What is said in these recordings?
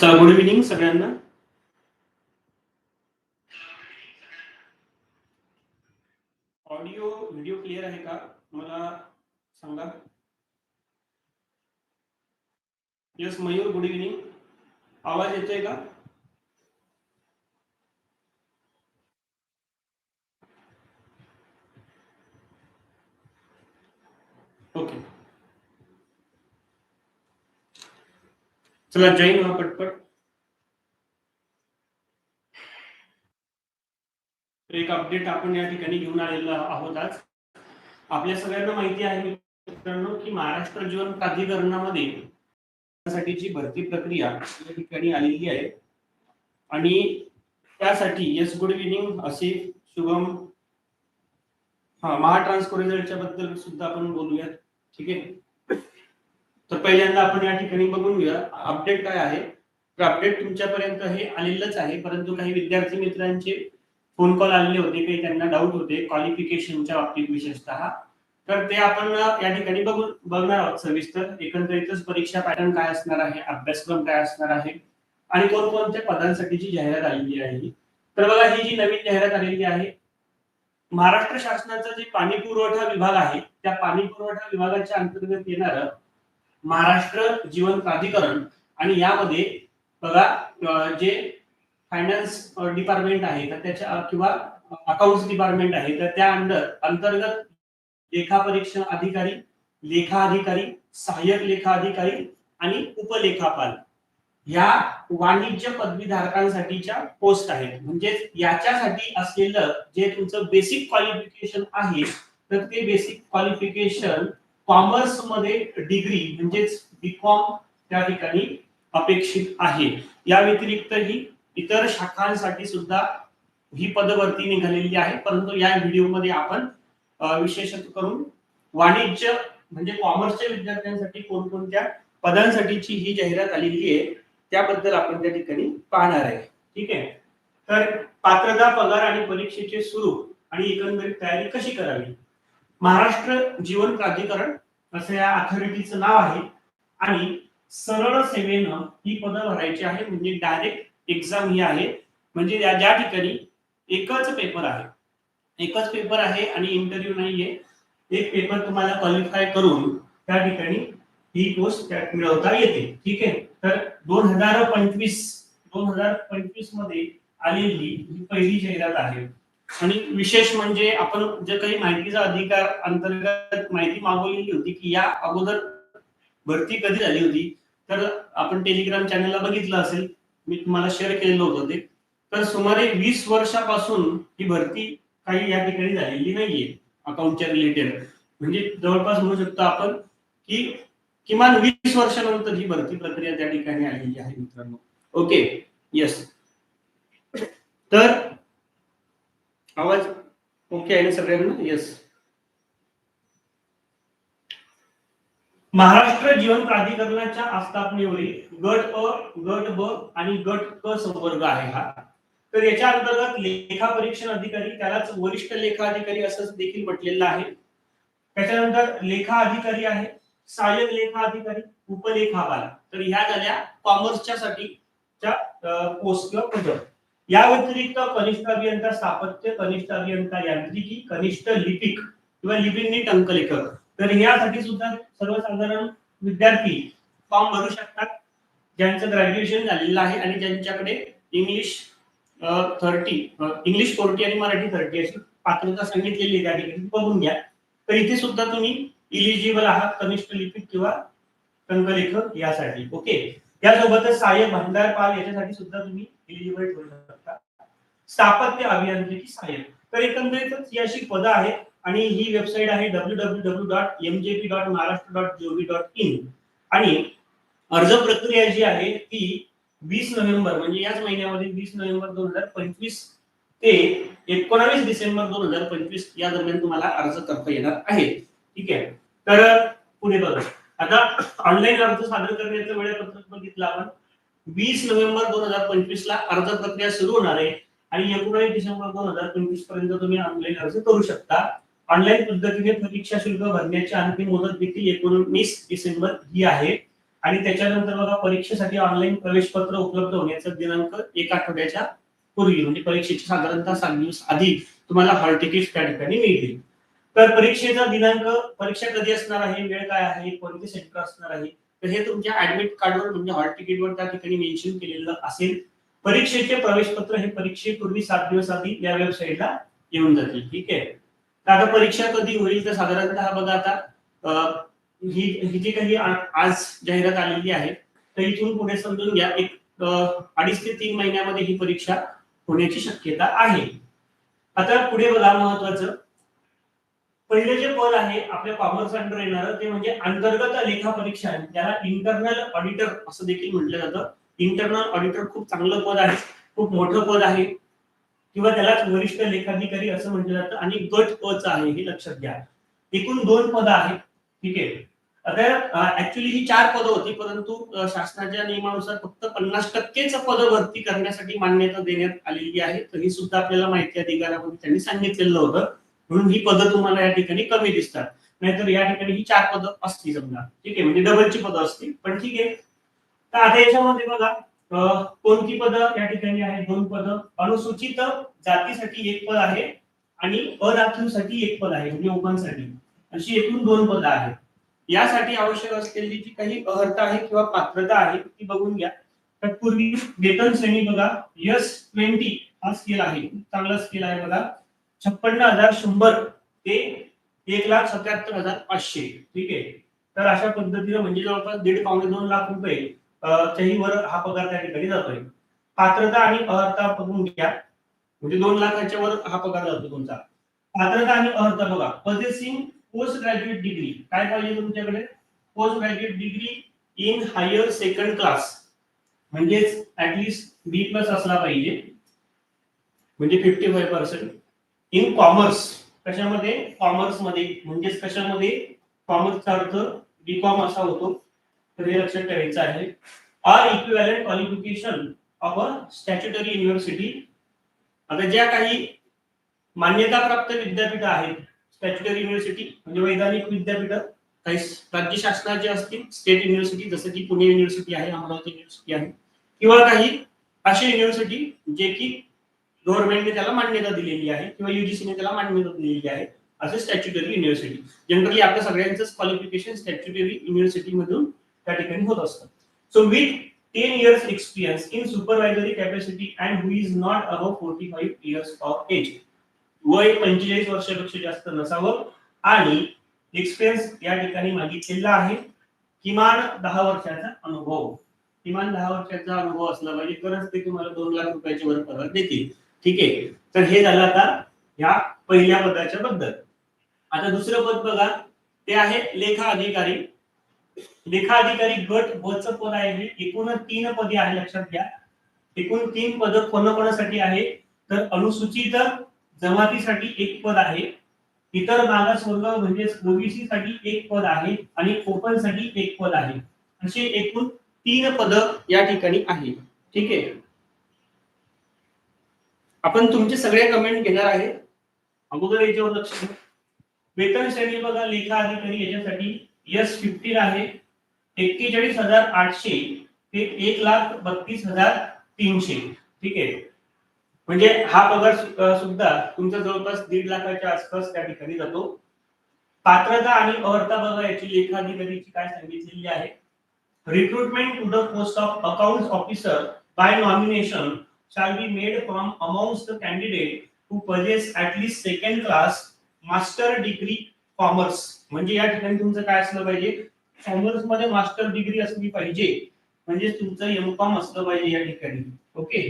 चला good evening सगळ्यांना? Audio video clear आहे का? मला सांगा. यस मयूर गुड इव्हिनिंग आवाज़ येतोय का? ओके चला जैन व्हा पटपट. एक अपडेट आपण या ठिकाणी घेऊन आलेलो आहोत आज. आपल्या सगळ्यांना माहिती आहे मित्रांनो की महाराष्ट्र जीवन प्राधिकरणामध्ये साठीची भरती प्रक्रिया या ठिकाणी आलेली आहे. आणि त्यासाठी येस गुड इव्हिनिंग असे शुभम हा महाट्रान्सकोरिझलच्या बद्दल सुद्धा आपण बोलूयात. ठीक आहे? तर पहिल्यांदा आपण या ठिकाणी बघून घेऊया. अपडेट काय आहे? तर अपडेट तुमच्यापर्यंत हे आलेलंच आहे. परंतु काही विद्यार्थी मित्रांचे फोन कॉल आलेले होते. काही त्यांना डाऊट होते. क्वालिफिकेशनच्या बाबतीत विशेषतः. तर ते आपण या ठिकाणी बघून बघणार आहोत सविस्तर. एकंदरीतच परीक्षा पॅटर्न काय असणार आहे? अभ्यासक्रम काय असणार आहे? आणि कोणकोणत्या पदांसाठीची जाहिरात आलेली आहे? तर बघा ही जी नवीन जाहिरात आलेली आहे महाराष्ट्र शासनाचा जे पाणी पुरवठा विभाग आहे त्या पाणी पुरवठा विभागाच्या अंतर्गत येणारं महाराष्ट्र जीवन प्राधिकरण आणि यामध्ये बघा जे फायनान्स डिपार्टमेंट आहे तर त्याच्या किंवा अकाउंट डिपार्टमेंट आहे तर त्या अंडर अंतर्गत लेखा परीक्षण अधिकारी लेखा अधिकारी सहाय्यक लेखा अधिकारी आणि उपलेखापाल या वाणिज्य पदवीधारकांसाठीच्या पोस्ट आहेत. म्हणजे याच्यासाठी असलेलं जे तुमचं बेसिक क्वालिफिकेशन आहे तर ते बेसिक क्वालिफिकेशन कॉमर्समध्ये डिग्री म्हणजेच बीकॉम त्या ठिकाणी अपेक्षित आहे. या व्यतिरिक्तही इतर शाखांसाठी सुद्धा ही पदभरती निघालेली आहे. परंतु या व्हिडिओमध्ये आपण विशेषत करून वाणिज्य म्हणजे कॉमर्सच्या विद्यार्थ्यांसाठी कोणकोणत्या पदांसाठीची ही जाहिरात आलेली आहे त्याबद्दल आपण त्या ठिकाणी पाहणार आहे. ठीक आहे? तर पात्रता पगार आणि परीक्षेचे स्वरूप आणि एकंदरीत तयारी कशी करावी? महाराष्ट्र जीवन प्राधिकरण असं या अथॉरिटीचं नाव आहे. आणि सरळ सेवेनं ही पदं भरायची आहे. म्हणजे डायरेक्ट एक्झाम ही आहे. म्हणजे ज्या ठिकाणी एकच पेपर आहे. एकच पेपर आहे आणि इंटरव्ह्यू नाहीये. एक पेपर तुम्हाला क्वालिफाय करून त्या ठिकाणी ही पोस्ट त्या मिळवता येते. ठीक आहे? तर दोन हजार पंचवीस दोन हजार पंचवीसमध्ये आलेली ही पहिली जाहिरात आहे. आणि विशेष म्हणजे आपण जे काही माहितीचा अधिकार अंतर्गत माहिती मागवलेली होती की या अगोदर भरती कधी झाली होती तर आपण टेलिग्राम चॅनलला बघितलं असेल. मी तुम्हाला शेअर केलेलं होतं ते. तर सुमारे वीस वर्षापासून ही भरती काही या ठिकाणी झालेली नाहीये अकाउंटच्या रिलेटेड म्हणजे जवळपास म्हणू शकतो आपण की किमान वीस वर्षानंतर ही भरती प्रक्रिया त्या ठिकाणी आलेली आहे मित्रांनो. ओके येस तर आवाज ओके आहे ना सगळ्यांना? येस महाराष्ट्र जीवन प्राधिकरणाच्या आस्थापनेवरील गट अ गट ब आणि गट क संवर्ग आहे हा. तर याच्या अंतर्गत लेखा परीक्षण अधिकारी त्यालाच वरिष्ठ लेखा अधिकारी असं देखील म्हटलेलं आहे. त्याच्यानंतर लेखा अधिकारी आहे सहाय्यक लेखा अधिकारी उपलेखावाला. तर ह्या झाल्या कॉमर्सच्या साठी पोस्ट किंवा पद या व्यतिरिक्त कनिष्ठ अभियंता स्थापत्य कनिष्ठ अभियंता यांत्रिकी कनिष्ठ लिपिक किंवा लिपिक अंकलेखक तर यासाठी सुद्धा सर्वसाधारण विद्यार्थी फॉर्म भरू शकतात. ज्यांचं ग्रॅज्युएशन झालेलं आहे आणि ज्यांच्याकडे इंग्लिश थर्टी इंग्लिश फोर्टी आणि मराठी थर्टी अशी पात्रता सांगितलेली त्या ठिकाणी बघून घ्या. तर इथे सुद्धा तुम्ही इलिजिबल आहात कनिष्ठ लिपिक किंवा टंकलेखक यासाठी ओके त्यासोबतच सहाय्यक भांडारपाल याच्यासाठी सुद्धा तुम्ही इलिजिबल ठेवू शकता. स्थापत्य अभियांत्रिकी सहाय्यक तर एकंदरीतच ही अशी पदं आहेत आणि ही वेबसाईट आहे W W W dot MJP dot Maharashtra dot GOV dot in आणि अर्ज प्रक्रिया जी आहे ती वीस नोव्हेंबर म्हणजे याच महिन्यामध्ये वीस नोव्हेंबर दोन हजार पंचवीस ते एकोणावीस डिसेंबर दोन हजार पंचवीस या दरम्यान तुम्हाला अर्ज करता येणार आहे ठीक आहे? तर पुढे बघा. आता ऑनलाईन अर्ज सादर करण्याचं वेळापत्रक बघितलं आपण. वीस नोव्हेंबर दोन हजार पंचवीस ला अर्ज प्रक्रिया सुरू होणार आहे. आणि एकोणावीस डिसेंबर दोन हजार पंचवीसपर्यंत तुम्ही ऑनलाईन अर्ज करू शकता. ऑनलाईन पद्धतीने परीक्षा शुल्क भरण्याची अंतिम मुदत देखील एकोणीस डिसेंबर ही आहे. आणि त्याच्यानंतर बघा परीक्षेसाठी ऑनलाईन प्रवेश पत्र उपलब्ध होण्याचा दिनांक एक आठवड्याच्या पूर्वी म्हणजे परीक्षेच्या साधारणतः सात दिवस आधी तुम्हाला हॉल तिकीट त्या ठिकाणी मिळतील. तर परीक्षेचा दिनांक परीक्षा कधी असणार आहे वेळ काय आहे कोणते सेंटर असणार आहे तर हे तुमच्या ऍडमिट कार्डवर म्हणजे हॉल तिकीटवर त्या ठिकाणी मेन्शन केलेलं असेल. परीक्षेचे प्रवेश पत्र हे परीक्षेपूर्वी सात दिवस आधी या वेबसाईटला येऊन जातील ठीक आहे? तर आता परीक्षा कधी होईल तर साधारणतः बघा आता ही ही जी काही आज जाहिरात आलेली आहे तर इथून पुढे समजून घ्या एक अडीच ते तीन महिन्यामध्ये ही परीक्षा होण्याची शक्यता आहे. आता पुढे बघा महत्वाचं. पहिले जे पद आहे आपल्या कॉमर्स अंडर येणार ते म्हणजे अंतर्गत लेखा परीक्षा आहे. त्याला इंटरनल ऑडिटर असं देखील म्हटलं जातं. इंटरनल ऑडिटर खूप चांगलं पद आहे खूप मोठं पद आहे. किंवा त्यालाच वरिष्ठ लेखाधिकारी असं म्हटलं जातं आणि गट पच आहे हे लक्षात घ्या. एकूण दोन पद आहेत ठीक आहे? आता ऍक्च्युली ही चार पदं होती परंतु शासनाच्या नियमानुसार फक्त पन्नास टक्केच पद भरती करण्यासाठी मान्यता देण्यात आलेली आहे. तर ही सुद्धा आपल्याला माहिती अधिकारामध्ये त्यांनी सांगितलेलं होतं. म्हणून ही पदं तुम्हाला या ठिकाणी कमी दिसतात. नाहीतर या ठिकाणी ही चार पदं असतील समजा. ठीक आहे? म्हणजे डबलची पदं असतील. पण ठीक आहे. तर आता याच्यामध्ये बघा कोणती पद या ठिकाणी आहे दोन पद. अनुसूचित जातीसाठी एक पद आहे आणि अराखीवसाठी एक पद आहे म्हणजे ओपनसाठी अशी एकूण दोन पद आहेत. यासाठी आवश्यक असलेली जी काही अर्हता आहे किंवा पात्रता आहे ती बघून घ्या. तर पूर्वी वेतन श्रेणी बघा यस ट्वेंटी हा स्केल आहे चांगला स्केल आहे बघा. छप्पन्न हजार शंभर ते एक लाख सत्याहत्तर हजार पाचशे ठीक आहे? तर अशा पद्धतीने म्हणजे जवळपास दीड पावणे दोन लाख रुपये अं, वर हा पगार त्या ठिकाणी जातोय. पात्रता आणि अर्हता बघून घ्या. म्हणजे दोन लाखाच्या वर हा पगार जातो तुमचा. पात्रता आणि अर्हता बघा. पजेसिंग पोस्ट ग्रॅज्युएट डिग्री काय पाहिजे तुमच्याकडे? Post graduate degree in higher second class म्हणजेच ऍटलिस्ट बी प्लस असला पाहिजे. म्हणजे fifty five percent in commerce कशामध्ये? कॉमर्समध्ये. म्हणजेच कशामध्ये? कॉमर्सचा अर्थ बी कॉम असा होतो. तर हे लक्षात ठेवायचं आहे. Or equivalent qualification of a statutory university आता ज्या काही मान्यताप्राप्त विद्यापीठ आहेत स्टॅच्युटरी युनिव्हर्सिटी म्हणजे वैधानिक विद्यापीठ काही राज्य शासनाचे असतील स्टेट युनिव्हर्सिटी जसं की पुणे युनिव्हर्सिटी आहे अमरावती युनिव्हर्सिटी आहे किंवा काही अशी युनिव्हर्सिटी जे की गव्हर्नमेंटने त्याला मान्यता दिलेली आहे किंवा युजीसीने त्याला मान्यता दिलेली आहे असे स्टॅच्युटरी युनिव्हर्सिटी जनरली आपल्या सगळ्यांचंच क्वालिफिकेशन स्टॅच्युटरी युनिव्हर्सिटी मधून त्या ठिकाणी होत असतं so with ten years experience in supervisory capacity and who is not above forty five years of age वय पंचेचाळीस वर्षापेक्षा जास्त नसावं आणि एक्सपिरियन्स या ठिकाणी मागितलेला आहे. किमान दहा वर्षाचा अनुभव. किमान दहा वर्षाचा अनुभव असला पाहिजे. तरच ते तुम्हाला दोन लाख रुपयाचे वर पगार देतील. ठीक आहे? तर हे झालं आता ह्या पहिल्या पदाच्या बद्दल. आता दुसरं पद बघा. ते आहे लेखा अधिकारी. लेखा अधिकारी गट बच पद आहे हे. एकूण तीन पदे आहे लक्षात घ्या. एकूण तीन पद कोणाकोणासाठी आहे? तर अनुसूचित जमातीसाठी एक पद आहे. इतर मागासवर्ग म्हणजेच ओबीसी साठी एक पद आहे आणि ओपनसाठी एक पद आहे. असे एकूण तीन पद या ठिकाणी आहे. ठीक आहे? आपण तुमचे सगळे कमेंट घेणार आहे. अगोदर याच्यावर लक्ष द्या वेतन श्रेणी बघा लेखा अधिकारी याच्यासाठी यस फिफ्टीन आहे. एक्केचाळीस हजार आठशे ते एक लाख बत्तीस हजार तीनशे. ठीक आहे? म्हणजे हा पगार सुद्धा तुमचा जवळपास दीड लाखाच्या आसपास त्या ठिकाणी जातो. पात्रता आणि अर्हता बघा याची लेखाधिकारीची काय सांगितलेली आहे. Recruitment to the post of account officer by nomination shall be made from amongst the candidate who possess at least second class master degree commerce म्हणजे या ठिकाणी तुमचं काय असलं पाहिजे? कॉमर्समध्ये मास्टर डिग्री असली पाहिजे. म्हणजे तुमचं एम कॉम असलं पाहिजे या ठिकाणी. ओके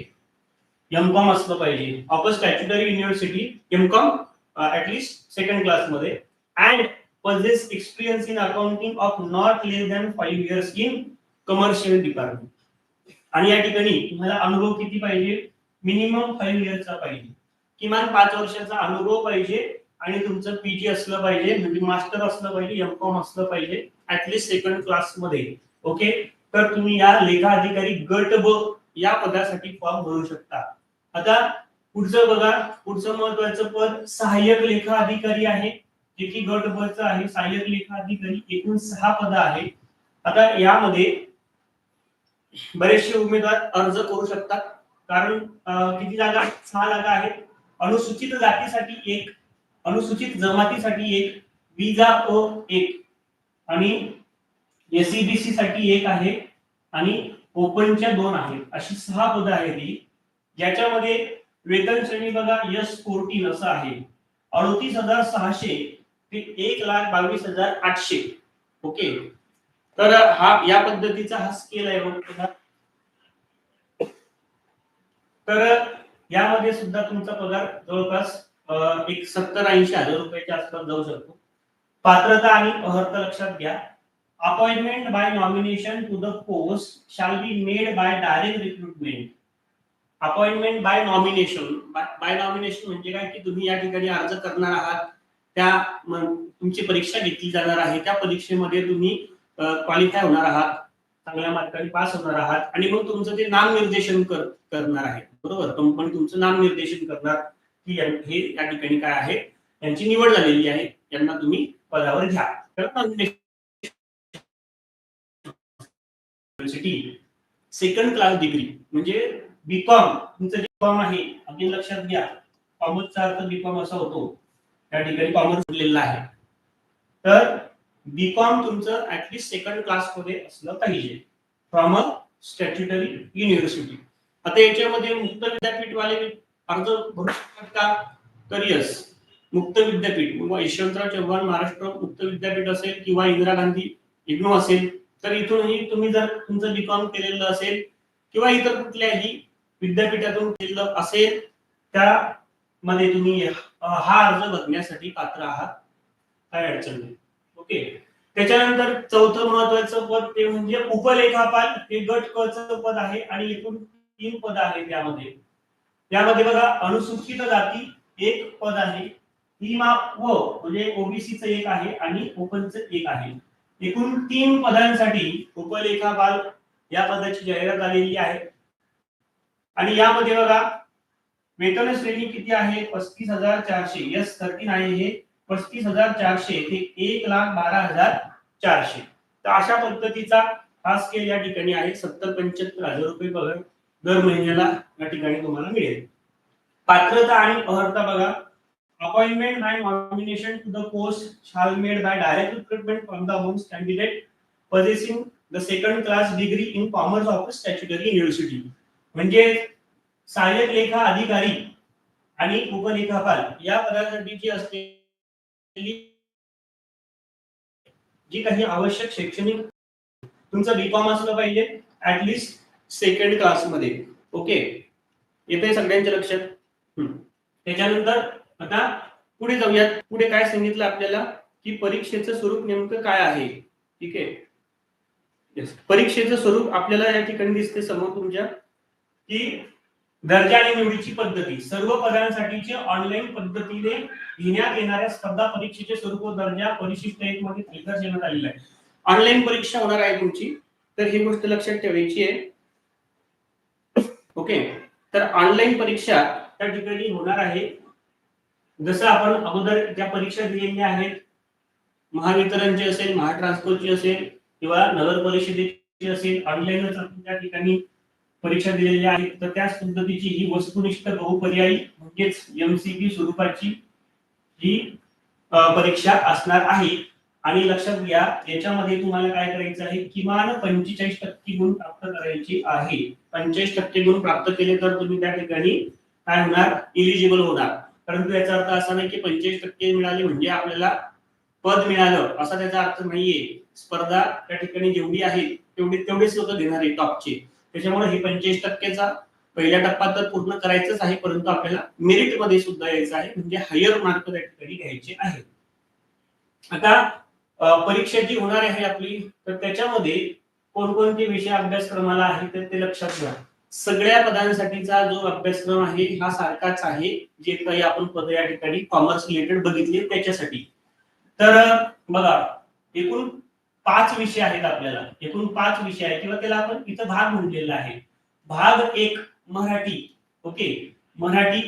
एम कॉम असलं पाहिजे. Of statutory university M Com at least second क्लासमध्ये. And possess experience in accounting of not less than five years in commercial department आणि या ठिकाणी तुम्हाला अनुभव किती पाहिजे? मिनिमम फाईव्ह इयरचा पाहिजे. किमान पाच वर्षाचा अनुभव पाहिजे. आणि तुमचं पीजी असलं पाहिजे म्हणजे मास्टर असलं पाहिजे एम कॉम असलं पाहिजे ऍटलिस्ट सेकंड क्लासमध्ये. ओके तर तुम्ही या लेखा अधिकारी गट ब या पदासाठी फॉर्म भरू शकता. आता पुढचं बघा पुढचं महत्वाचं पद सहाय्यक लेखा अधिकारी आहे. जे की गट ब च आहे सहाय्यक लेखा अधिकारी एकूण सहा पद आहे आता यामध्ये बरेचसे उमेदवार अर्ज करू शकतात. कारण किती जागा सहा जागा आहेत. अनुसूचित जातीसाठी एक अनुसूचित जमातीसाठी एक विजा अ एक आणि एसईबीसी साठी एक आहे आणि ओपनच्या दोन आहेत. अशी सहा पदं आहेत ही. ज्याच्यामध्ये वेतन श्रेणी बघा यस फोर्टीन असं आहे. अडतीस हजार सहाशे ते एक लाख बावीस हजार आठशे. ओके? तर हा या पद्धतीचा हा स्केल आहे बघ बघा. तर यामध्ये सुद्धा तुमचा पगार जवळपास एक सत्तर ऐंशी हजार रुपयाच्या आसपास जाऊ शकतो. पात्रता आणि अहर्त लक्षात घ्या. Appointment by nomination to the post shall be made by direct recruitment appointment by nomination by nomination म्हणजे काय? की तुम्ही या ठिकाणी अर्ज करणार आहात. त्या तुमची परीक्षा घेतली जाणार आहे. त्या परीक्षेमध्ये तुम्ही क्वालिफाय होणार आहात. चांगल्या मार्काने पास होणार आहात. आणि मग तुमचं ते नामनिर्देशन करणार आहे. बरोबर? कंपनी तुमचं नामनिर्देशन करणार. की हे या ठिकाणी काय आहे? यांची निवड झालेली आहे. यांना तुम्ही पदावर घ्या. युनिव्हर्सिटी सेकंड क्लास डिग्री म्हणजे बीकॉम तुमचं जे कॉम आहे अगदी लक्षात घ्या. कॉमर्सचा अर्थ बीकॉम असा होतो. त्या ठिकाणी कॉमर्स दिलेला आहे. तर बीकॉम तुमचं ऍटलिस्ट सेकंड क्लासमध्ये असलं पाहिजे. फ्रॉम अ स्टॅच्युटरी युनिव्हर्सिटी आता याच्यामध्ये मुक्त विद्यापीठवाले अर्ज भरू शकतात का तर यस मुक्त विद्यापीठ. किंवा यशवंतराव चव्हाण महाराष्ट्र मुक्त विद्यापीठ असेल किंवा इंदिरा गांधी इग्नो असेल तर इथूनही तुम्ही जर तुमचं बीकॉम केलेलं असेल किंवा इतर कुठल्याही विद्यापीठातून केलेलं असेल त्यामध्ये तुम्ही हा अर्ज बघण्यासाठी पात्र आहात. काय अडचण नाही. ओके? त्याच्यानंतर चौथं महत्वाचं पद ते म्हणजे उपलेखापाल. हे गट क पद आहे आणि एकूण तीन पद आहेत त्यामध्ये यामध्ये बघा अनुसूचित जाती एक पद आहे हिमा व म्हणजे ओबीसीचं एक आहे आणि ओपनचं एक आहे. एकूण तीन पदांसाठी उपलेखापाल या पदाची जाहिरात आलेली आहे. आणि यामध्ये बघा वेतन श्रेणी किती आहे? पस्तीस हजार चारशे. यस थर्टीन आहे हे. पस्तीस हजार चारशे. ते एक लाख बारा हजार चारशे. तर अशा पद्धतीचा हा स्केल या ठिकाणी आहे सत्तर पंच्याहत्तर हजार रुपये पगार दर महिन्याला या ठिकाणी तुम्हाला मिळेल. पात्रता आणि अर्हता बघा. Appointment by nomination to the post shall made by direct recruitment from the homes candidate possessing the second class degree in commerce of statutory university म्हणजे सहाय्यक लेखा अधिकारी आणि उपलेखापाल या पदासाठी जी असलेली जी काही आवश्यक शैक्षणिक तुमचं बीकॉम असलं पाहिजे ऍटलिस्ट सेकंड क्लासमध्ये. ओके येते सगळ्यांच्या लक्षात? हम्म. त्याच्यानंतर आता पुढे जाऊयात. पुढे काय सांगितलं आपल्याला? की परीक्षेचं स्वरूप नेमकं काय आहे? ठीक आहे? परीक्षेचं स्वरूप आपल्याला या ठिकाणी दिसते समोर तुमच्या. की दर्जा आणि निवडीची पद्धती सर्व पदांसाठीचे ऑनलाईन पद्धतीने घेण्यात येणाऱ्या स्पर्धा परीक्षेचे स्वरूप व दर्जा परिशिष्ट एक मध्ये देण्यात आलेला आहे. ऑनलाईन परीक्षा होणार आहे तुमची. तर ही गोष्ट लक्षात ठेवायची आहे. ओके? तर ऑनलाईन परीक्षा त्या ठिकाणी होणार आहे. जसं आपण अगोदर ज्या परीक्षा दिलेल्या आहेत महावितरणची असेल महाट्रान्सपोर्टची असेल किंवा नगर परिषदेची असेल ऑनलाईनच आपण त्या ठिकाणी परीक्षा दिलेल्या आहेत. तर त्याच पद्धतीची ही वस्तुनिष्ठ बहुपर्यायी म्हणजेच एमसीबी स्वरूपाची ही परीक्षा असणार आहे. आणि लक्षात घ्या याच्यामध्ये तुम्हाला काय करायचं आहे? किमान पंचेचाळीस टक्के गुण प्राप्त करायचे आहे. पंचेचाळीस टक्के गुण प्राप्त केले तर तुम्ही त्या ठिकाणी काय होणार? इलिजिबल होणार. परंतु याचा अर्थ असा नाही की पंचेचाळीस टक्के मिळाले म्हणजे आपल्याला पद मिळालं. असा त्याचा अर्थ नाहीये. स्पर्धा त्या ठिकाणी जेवढी आहे तेवढी तेवढेच लोक घेणार आहे टॉपचे. त्याच्यामुळे हे पंचेचाळीस टक्केचा पहिल्या टप्पा तर पूर्ण करायचंच आहे परंतु आपल्याला मेरिटमध्ये सुद्धा यायचं आहे. म्हणजे हायर मार्क त्या ठिकाणी घ्यायचे आहे. आता परीक्षा जी होणार आहे आपली तर त्याच्यामध्ये कोणकोणते विषय अभ्यासक्रमाला आहे तर ते लक्षात घ्या. सगळ्या पदांसाठीचा जो अभ्यासक्रम आहे हा सारखाच आहे जे काही आपण पद या ठिकाणी कॉमर्स रिलेटेड बघितले त्याच्यासाठी. तर बघा एकूण पाच विषय आहेत आपल्याला. एकूण पाच विषय आहेत किंवा त्याला आपण इथं भाग म्हणलेला आहे. भाग एक मराठी. ओके? मराठी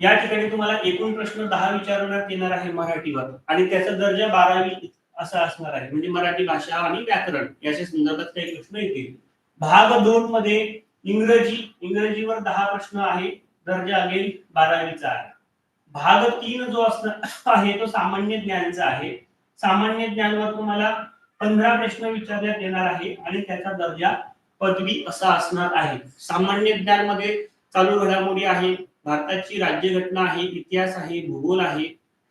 या ठिकाणी तुम्हाला एकूण प्रश्न दहा विचारण्यात येणार आहे मराठीवर. आणि त्याचा दर्जा बारावी असं असणार आहे. म्हणजे मराठी भाषा आणि व्याकरण याच्या संदर्भात काही प्रश्न येतील भाग दोन मध्ये इंग्रजी इंग्रजीवर दहा प्रश्न आहे दर्जा अगेल बारावीचा आहे. भाग तीन जो असणार आहे तो सामान्य ज्ञानचा आहे. सामान्य ज्ञानवर तुम्हाला पंधरा प्रश्न विचारण्यात येणार आहे आणि त्याचा दर्जा पदवी असा असणार आहे. सामान्य ज्ञानमध्ये चालू घडामोडी आहे भारताची राज्यघटना आहे इतिहास आहे भूगोल आहे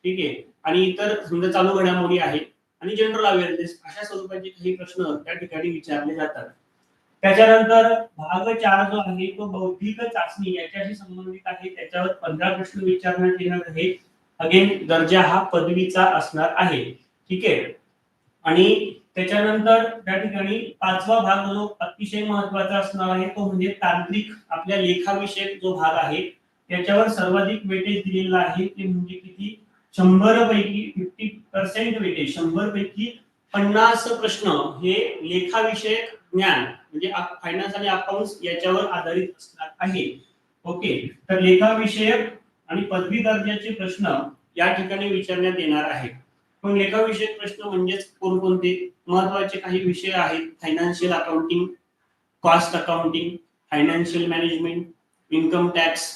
ठीक आहे? आणि इतर समजा चालू घडामोडी आहे आणि जनरल अवेअरनेस अशा स्वरूपाचे काही प्रश्न त्या ठिकाणी विचारले जातात. त्याच्यानंतर भाग चार जो आहे तो बौद्धिक चाचणी याच्याशी संबंधित आहे. त्याच्यावर पंधरा प्रश्न विचारण्यात येणार आहे अगेन दर्जा हा पदवीचा असणार आहे. ठीक आहे? आणि त्याच्यानंतर त्या ठिकाणी पाचवा भाग जो अतिशय महत्त्वाचा असणार आहे तो म्हणजे तांत्रिक आपल्या लेखाविषयक जो भाग आहे त्याच्यावर सर्वाधिक वेटेज दिलेला आहे. ते म्हणजे किती? शंभर पैकी फिफ्टी पर्सेंट वेटेज शंभर पैकी पन्नास प्रश्न हे लेखाविषयक ज्ञान म्हणजे फायनान्स आणि अकाउंट्स याच्यावर आधारित असणार आहे. ओके तर लेखाविषयक आणि पदवी दर्जाचे प्रश्न या ठिकाणी विचारण्यात येणार आहेत. पण लेखाविषयक प्रश्न म्हणजेच कोणकोणते? महत्त्वाचे काही विषय आहेत. Financial accounting cost accounting financial management income tax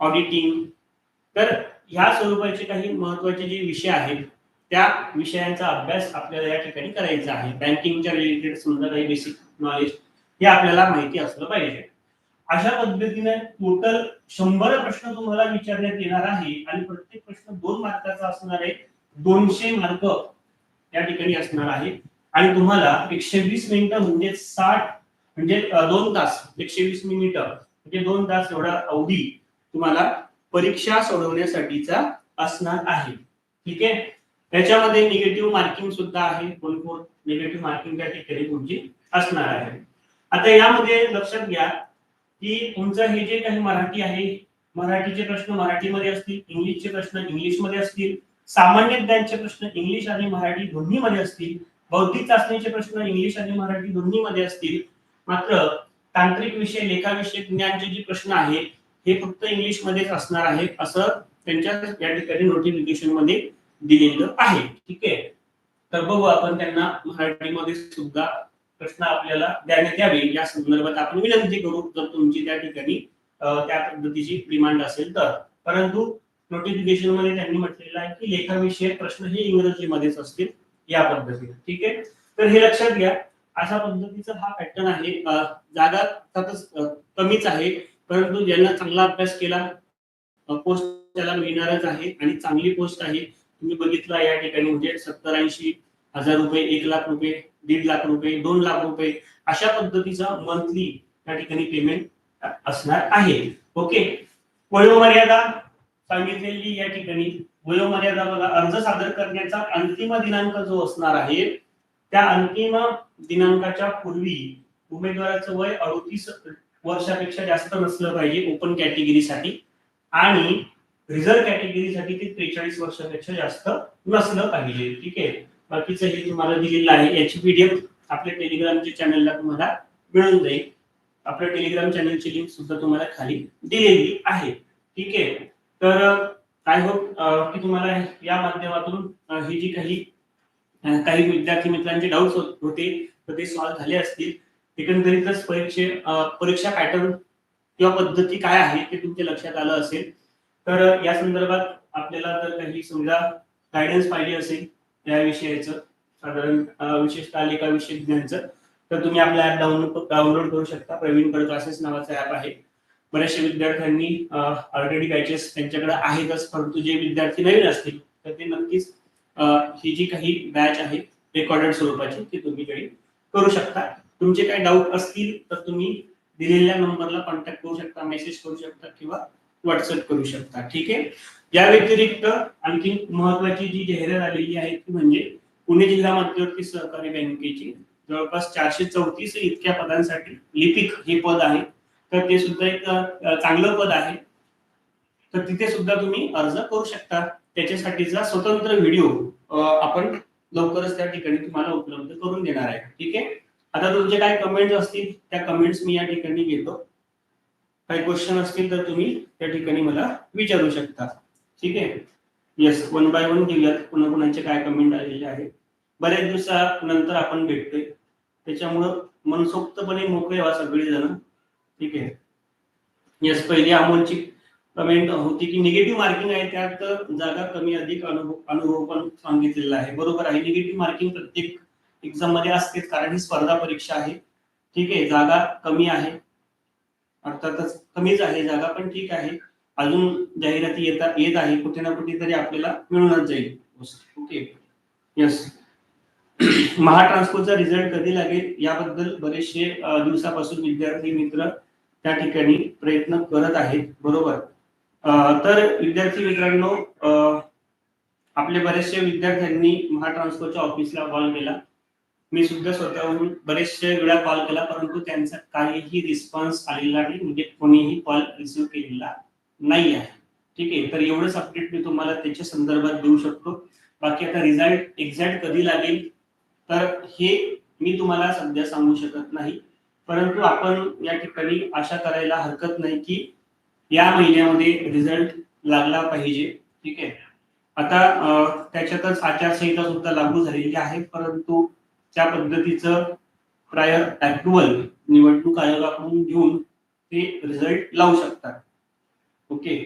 auditing तर ह्या स्वरूपाचे काही महत्त्वाचे जे विषय आहेत त्या विषयांचा अभ्यास आपल्याला या ठिकाणी करायचा आहे. बँकिंगच्या रिलेटेड समजा काही बेसिक नॉलेज हे आपल्याला माहिती असलं पाहिजे. अशा पद्धतीने टोटल शंभर प्रश्न तुम्हाला विचारण्यात येणार आहे आणि प्रत्येक प्रश्न दोन मार्काचा असणार आहे दोनशे मार्क या ठिकाणी असणार आहे. आणि तुम्हाला एकशे वीस मिनिटं म्हणजे साठ म्हणजे दोन तास एकशे वीस मिनिटं म्हणजे दोन तास एवढा अवधी तुम्हाला परीक्षा सोडवण्यासाठीचा असणार आहे. ठीक आहे? त्याच्यामध्ये निगेटिव्ह मार्किंग सुद्धा आहे. कोण कोण निगेटिव्ह मार्किंग त्या ठिकाणी तुमची असणार आहे. आता यामध्ये लक्षात घ्या की तुमचं हे जे काही मराठी आहे मराठीचे प्रश्न मराठीमध्ये असतील इंग्लिशचे प्रश्न इंग्लिशमध्ये असतील सामान्य ज्ञानचे प्रश्न इंग्लिश आणि मराठी दोन्हीमध्ये असतील बौद्धिक चाचणीचे प्रश्न इंग्लिश आणि मराठी दोन्ही मध्ये असतील मात्र तांत्रिक विषय लेखाविषयक ज्ञानचे जे प्रश्न आहेत हे फक्त इंग्लिश मध्येच असणार आहे असं त्यांच्या या ठिकाणी नोटिफिकेशनमध्ये दिलेलं आहे. ठीक आहे? तर बघू आपण त्यांना मराठीमध्ये सुद्धा प्रश्न आपल्याला देण्यात यावे या संदर्भात आपण विनंती करू जर तुमची त्या ठिकाणी त्या पद्धतीची डिमांड असेल तर. परंतु नोटिफिकेशनमध्ये त्यांनी म्हटलेलं आहे की लेखाविषयक प्रश्न हे इंग्रजीमध्येच असतील या पद्धतीने. ठीक आहे? तर हे लक्षात घ्या. अशा पद्धतीचा हा पॅटर्न आहे. जागा कमीच आहे. परंतु ज्यांना चांगला अभ्यास केला पोस्ट त्याला मिळणारच आहे आणि चांगली पोस्ट आहे. तुम्ही बघितलं या ठिकाणी म्हणजे सत्तर ऐंशी हजार रुपये एक लाख रुपये दीड लाख रुपये दोन लाख रुपये अशा पद्धतीचा मंथली त्या ठिकाणी पेमेंट असणार आहे. ओके वयोमर्यादा सांगितलेली या ठिकाणी. वयोमर्यादा बघा अर्ज सादर करण्याचा अंतिम दिनांक जो असणार आहे त्या अंतिम दिनांकाच्या पूर्वी उमेदवाराचं वय अडतीस वर्षापेक्षा जास्त नसलं पाहिजे ओपन कॅटेगरीसाठी आणि रिझर्व कॅटेगरीसाठी ते त्रेचाळीस वर्षापेक्षा जास्त नसलं पाहिजे. ठीक आहे? बाकीचं हे तुम्हाला दिलेलं आहे. याची पीडीएफ आपल्या टेलिग्रामच्या चॅनलला तुम्हाला मिळून जाईल. आपल्या टेलिग्राम चॅनलची लिंक सुद्धा तुम्हाला खाली दिलेली आहे. ठीक आहे? तर आय होप की तुम्हाला या माध्यमातून ही जी काही काही विद्यार्थी मित्रांचे डाऊट्स होते तर ते सॉल्व्ह झाले असतील. एकंदरीतच परीक्षे परीक्षा पॅटर्न किंवा पद्धती काय आहे ते तुमच्या लक्षात आलं असेल तर या संदर्भात आपल्याला जर काही समजा गायडन्स पाहिजे असेल त्या विषयाचं साधारण विशेषतः लेखा विषयज्ञांचं तर तुम्ही आपला ऍप डाउनलोड डाउनलोड करू शकता. प्रवीण कड क्लासेस नावाचा ऍप आहे. बऱ्याचशा विद्यार्थ्यांनी ऑलरेडी बॅचेस त्यांच्याकडे आहेतच परंतु जे विद्यार्थी नवीन असतील तर ते नक्कीच ही जी काही बॅच आहे रेकॉर्डेड स्वरूपाची ती तुम्ही काही करू शकता. तुमचे काही डाऊट असतील तर तुम्ही दिलेल्या नंबरला कॉन्टॅक्ट करू शकता मेसेज करू शकता किंवा व्हॉट्सअप करू शकता. ठीक आहे? या व्यतिरिक्त आणखी महत्वाची जी जाहिरात आलेली आहे ती म्हणजे पुणे जिल्हा मध्यवर्ती सहकारी बँकेची. जवळपास चारशे चौतीस इतक्या पदांसाठी लिपिक हे पद आहे. तर ते सुद्धा एक चांगलं पद आहे. तर तिथे सुद्धा तुम्ही अर्ज करू शकता. त्याच्यासाठीचा स्वतंत्र व्हिडिओ आपण लवकरच त्या ठिकाणी तुम्हाला उपलब्ध करून देणार आहे. ठीक आहे? आता तुमचे काय कमेंट्स असतील त्या कमेंट्स मी या ठिकाणी घेतो. काही क्वेश्चन असतील तर तुम्ही त्या ठिकाणी मला विचारू शकता. ठीक आहे? येस वन बाय वन घेऊयात. कोणाकोणाचे काय कमेंट आलेले आहेत. बऱ्याच दिवसानंतर आपण भेटतोय. त्याच्यामुळं मनसोक्तपणे मोकळे व्हा सगळेजण. ठीक आहे? यस पहिली अमोलची कमेंट होती की निगेटिव्ह मार्किंग आहे त्यात जागा कमी अधिक अनुभव अनुभव पण सांगितलेला आहे. बरोबर आहे. निगेटिव्ह मार्किंग प्रत्येक एक्झाममध्ये असतेच कारण ही स्पर्धा परीक्षा आहे. ठीक आहे जागा कमी आहे. अर्थातच कमीच आहे जागा पण ठीक आहे. अजून जाहिराती येतात येत आहे. कुठे ना कुठे तरी आपल्याला मिळूनच जाईल. ओके. यस महाट्रान्सपोर्टचा रिझल्ट कधी लागेल याबद्दल बरेचसे दिवसापासून विद्यार्थी मित्र त्या ठिकाणी प्रयत्न करत आहेत. बरोबर. तर विद्यार्थी मित्रांनो आपले बरेचसे विद्यार्थ्यांनी महाट्रान्सपोर्टच्या ऑफिसला कॉल केला. मी सुद्धा स्वतःहून बरेचशे वेळा कॉल केला परंतु त्यांचा काहीही रिस्पॉन्स आलेला नाही म्हणजे कोणीही कॉल रिसिव्ह केलेला नाही आहे. ठीक आहे? तर एवढंच अपडेट मी तुम्हाला त्याच्या संदर्भात देऊ शकतो. बाकी आता रिझल्ट एक्झॅक्ट कधी लागेल तर हे मी तुम्हाला सध्या सांगू शकत नाही. परंतु आपण या ठिकाणी आशा करायला हरकत नाही की या महिन्यामध्ये रिझल्ट लागला पाहिजे. ठीक आहे? आता त्याच्यातच आचारसंहिता सुद्धा लागू झालेली आहे परंतु त्या पद्धतीचं प्रायर अप्रुव्हल निवडणूक आयोगाकडून घेऊन ते रिझल्ट लावू शकतात. ओके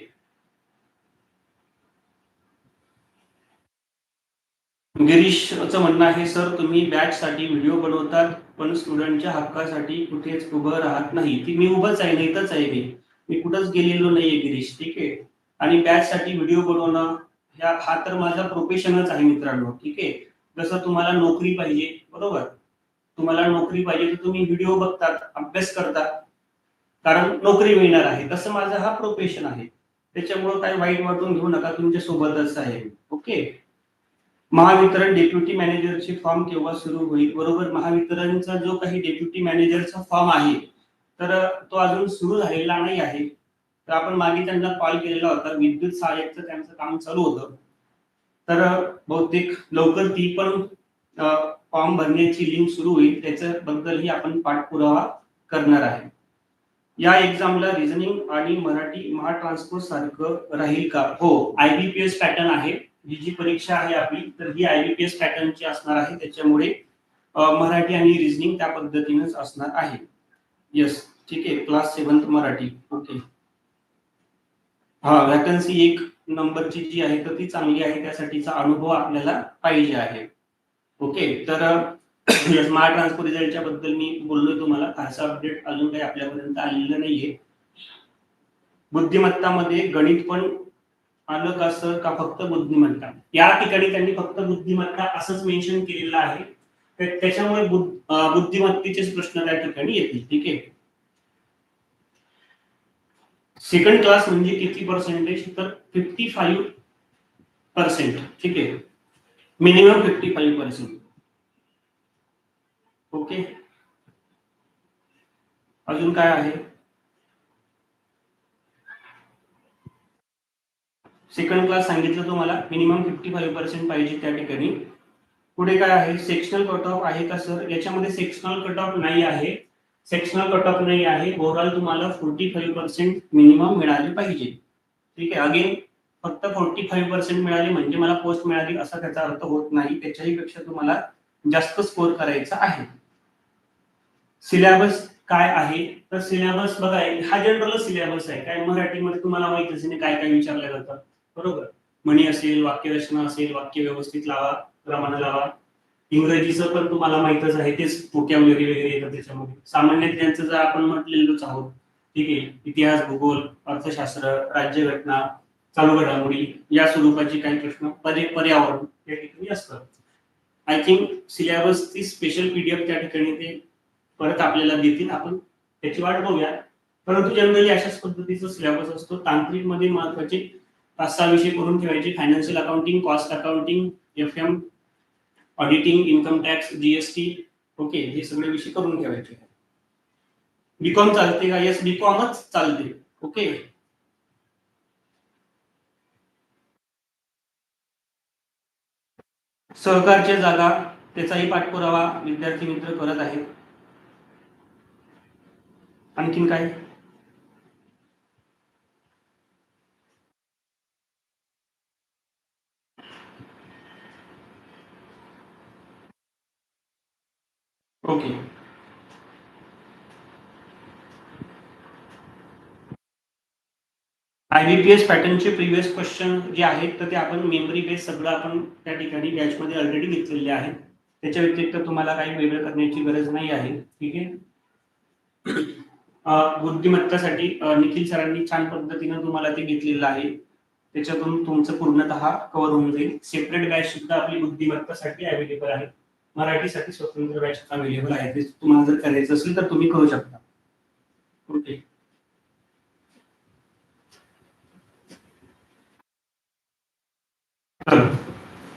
गिरीशचं म्हणणं आहे सर तुम्ही बॅच साठी व्हिडिओ बनवतात पण स्टुडंटच्या हक्कासाठी कुठेच उभं राहत नाही. ती मी उभंच आहे नाहीतच आहे मी. मी कुठंच गेलेलो नाहीये गिरीश. ठीक आहे? आणि बॅच साठी व्हिडिओ बनवणं ह्या हा तर माझा प्रोफेशनच आहे मित्रांनो. ठीक आहे? जसं तुम्हाला नोकरी पाहिजे बरोबर? तुम्हाला नोकरी पाहिजे तर तुम्ही व्हिडिओ बघतात अभ्यास करतात. कारण नोकरी मिळणार आहे. तसं माझा हा प्रोफेशन आहे. त्याच्यामुळे काही वाईट वाटून घेऊ नका तुमच्या सोबतच आहे ओके? महावितरण डेप्युटी मॅनेजरचे फॉर्म केव्हा सुरू होईल? बरोबर? महावितरणचा जो काही डेप्युटी मॅनेजरचा फॉर्म आहे तर तो अजून सुरू झालेला नाही आहे. तर आपण मागे त्यांना कॉल केलेला होता. विद्युत सहाय्यकचं त्यांचं काम चालू होतं. तर बहुतेक लवकर ती पण फॉर्म भरण्याची लिंक सुरू होईल. त्याच्याबद्दलही आपण पाठपुरावा करणार आहे. या एक्झामला रिझनिंग आणि मराठी महा ट्रान्सपोर्ट सारखं राहील का? हो आयबीपीएस पॅटर्न आहे. ही जी परीक्षा आहे आपली तर ही आयबीपीएस पॅटर्नची असणार आहे. त्याच्यामुळे मराठी आणि रिझनिंग त्या पद्धतीनेच असणार आहे. येस ठीक आहे. Class seventh Marathi. ओके हा वॅकन्सी एक नंबरची जी आहे तर ती चांगली आहे. त्यासाठीचा अनुभव आपल्याला पाहिजे आहे. ओके? तर म्हणजे स्मार्ट ट्रान्सफर रिझल्टच्या बद्दल मी बोललोय तुम्हाला. फारसा अपडेट अजून काही आपल्यापर्यंत आलेलं नाहीये. बुद्धिमत्तामध्ये गणित पण आलं का सर? का फक्त बुद्धिमत्ता? या ठिकाणी त्यांनी फक्त बुद्धिमत्ता असंच मेन्शन केलेलं आहे. तर त्याच्यामुळे बुद्धिमत्तेचेच प्रश्न त्या ठिकाणी येतील. ठीक आहे? सेकंड क्लास म्हणजे किती पर्सेंटेज तर फिफ्टी फाईव्ह पर्सेंट ठीक आहे? Minimum fifty five percent okay अजून काय आहे? सेकंड क्लास सांगितलं तुम्हाला. मिनिमम फिफ्टी फाईव्ह पर्सेंट पाहिजे त्या ठिकाणी. पुढे काय आहे? सेक्शनल कट ऑफ आहे का सर याच्यामध्ये सेक्शनल कट ऑफ नाही आहे. सेक्शनल कट ऑफ नाही आहे. ओव्हरऑल तुम्हाला फोर्टी फाईव्ह पर्सेंट मिनिमम मिळाले पाहिजे. ठीक आहे? अगेन फक्त फोर्टी फाईव्ह पर्सेंट मिळाले म्हणजे मला पोस्ट मिळाली असा त्याचा अर्थ होत नाही. त्याच्याही पेक्षा तुम्हाला जास्त स्कोर करायचा आहे. सिलेबस काय आहे? तर सिलेबस बघा हा जनरल सिलेबस आहे. काय मराठीमध्ये तुम्हाला माहीत असेल काय काय विचारलं जातं. बरोबर? म्हणी असेल वाक्यरचना असेल वाक्य व्यवस्थित लावा प्रमाण लावा. इंग्रजीचं पण तुम्हाला माहितच आहे तेच वगैरे वगैरे येतात त्याच्यामध्ये. सामान्य त्यांचं जर आपण म्हटलेलोच आहोत ठीक आहे इतिहास भूगोल अर्थशास्त्र राज्यघटना चालू घडामोडी या स्वरूपाचे काही प्रश्न पर्यावरण या ठिकाणी असतात. आय थिंक सिलेबस ती स्पेशल पीडीएफ त्या ठिकाणी ते परत आपल्याला देतील. आपण त्याची वाट बघूया. परंतु जनरली अशाच पद्धतीचा सिलेबस असतो. तांत्रिकमध्ये महत्त्वाचे पाच सहा विषय करून ठेवायचे. Financial accounting cost accounting F M auditing income tax GST okay हे सगळे विषय करून ठेवायचे. बीकॉम चालते का? येस बीकॉमच चालते. ओके सहकारच्या जागा त्याचाही पाठपुरावा विद्यार्थी मित्र करत आहेत. आणखीन काय ओके प्रिव्हियस पॅटर्नचे प्रिव्हियस क्वेश्चन जे आहेत तर ते आपण मेमरी बेस सगळं आपण त्या ठिकाणी बॅचमध्ये ऑलरेडी घेतलेले आहेत. त्याच्या व्यतिरिक्त तुम्हाला काही वेगळं करण्याची गरज नाही आहे. ठीक आहे? बुद्धिमत्तासाठी निखिल सरांनी छान पद्धतीनं तुम्हाला ते घेतलेलं आहे. त्याच्यातून तुमचं पूर्णतः कव्हर होऊन जाईल. सेपरेट बॅच सुद्धा आपली बुद्धिमत्तासाठी अवेलेबल आहे. मराठीसाठी स्वतंत्र बॅच अवेलेबल आहे. ते तुम्हाला जर करायचं असेल तर तुम्ही करू शकता. ओके तर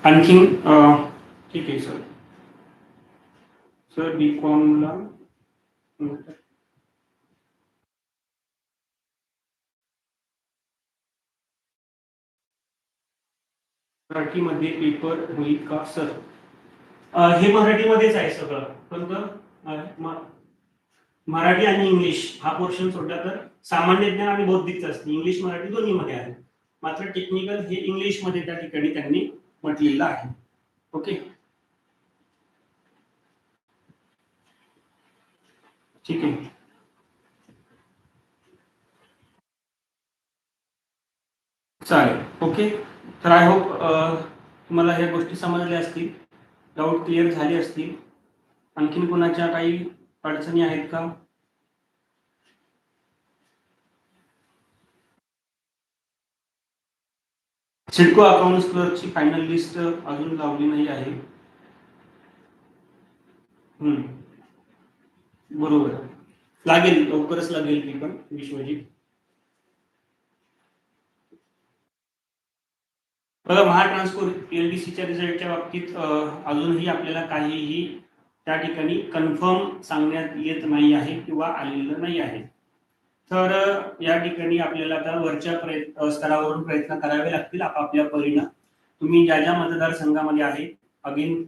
आणखीन ठीक आहे सर. सर बी कॉमला मराठीमध्ये पेपर होईल का सर? हे मराठीमध्येच आहे सगळं. पण मराठी आणि इंग्लिश. हा पोर्शन सोडला तर सामान्य ज्ञान आणि बौद्धिकचं असते इंग्लिश मराठी दोन्हीमध्ये आहे. मात्र टेक्निकल हे इंग्लिशमध्ये त्या ठिकाणी त्यांनी म्हटलेलं आहे. ओके ठीक आहे. चालेल. ओके तर आय होप तुम्हाला ह्या गोष्टी समजल्या असतील. डाऊट क्लिअर झाले असतील. आणखीन कोणाच्या काही अडचणी आहेत का? सिडको अकाउंट क्लर्कची फायनल लिस्ट अजून लावली नाही आहे. हम्म. बरोबर. लागेल लवकरच लागेल ती पण विश्वजीत. बघा महाट्रान्सपोर्ट एलडीसीच्या रिझल्टच्या बाबतीत अजूनही आपल्याला काहीही त्या ठिकाणी कन्फर्म सांगण्यात येत नाही आहे किंवा आलेलं नाही आहे. तर या ठिकाणी आपल्याला आता वरच्या प्रयत्न स्तरावरून प्रयत्न करावे लागतील आपापल्या परीनं. तुम्ही ज्या ज्या मतदारसंघामध्ये आहे अगेन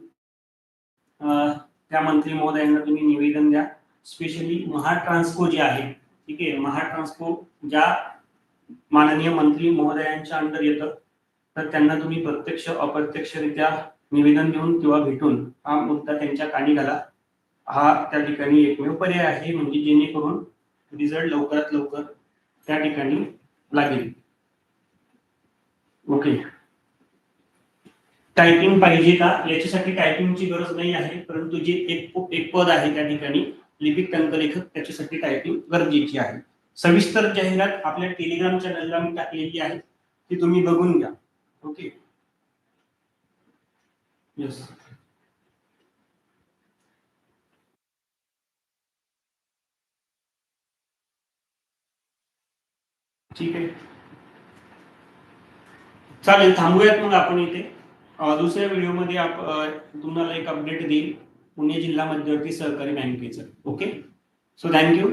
त्या मंत्री महोदयांना तुम्ही निवेदन द्या. स्पेशली महाट्रान्सको जे आहे ठीक आहे महाट्रान्सको ज्या माननीय मंत्री महोदयांच्या अंडर येतं तर त्यांना तुम्ही प्रत्यक्ष अप्रत्यक्षरित्या निवेदन देऊन किंवा भेटून हा मुद्दा त्यांच्या कानी घाला. हा त्या ठिकाणी एकमेव पर्याय आहे म्हणजे जेणेकरून रिझल्ट लवकरात लवकर त्या ठिकाणी लागेल. ओके टायपिंग पाहिजे का? याच्यासाठी टायपिंगची गरज नाही आहे परंतु जे एक एक पद आहे त्या ठिकाणी लिपिक टंकलेखक त्याच्यासाठी टायपिंग गरजेची आहे. सविस्तर जाहिरात आपल्या टेलिग्राम चॅनलला मी टाकलेली आहे ती तुम्ही बघून घ्या. ओके येस ठीक आहे. चालेल थांबूयात मग आपण इथे. दुसऱ्या व्हिडिओमध्ये आप तुम्हाला एक अपडेट देईल. पुणे जिल्हा मध्यवर्ती सहकारी बँकेचं. ओके? So thank you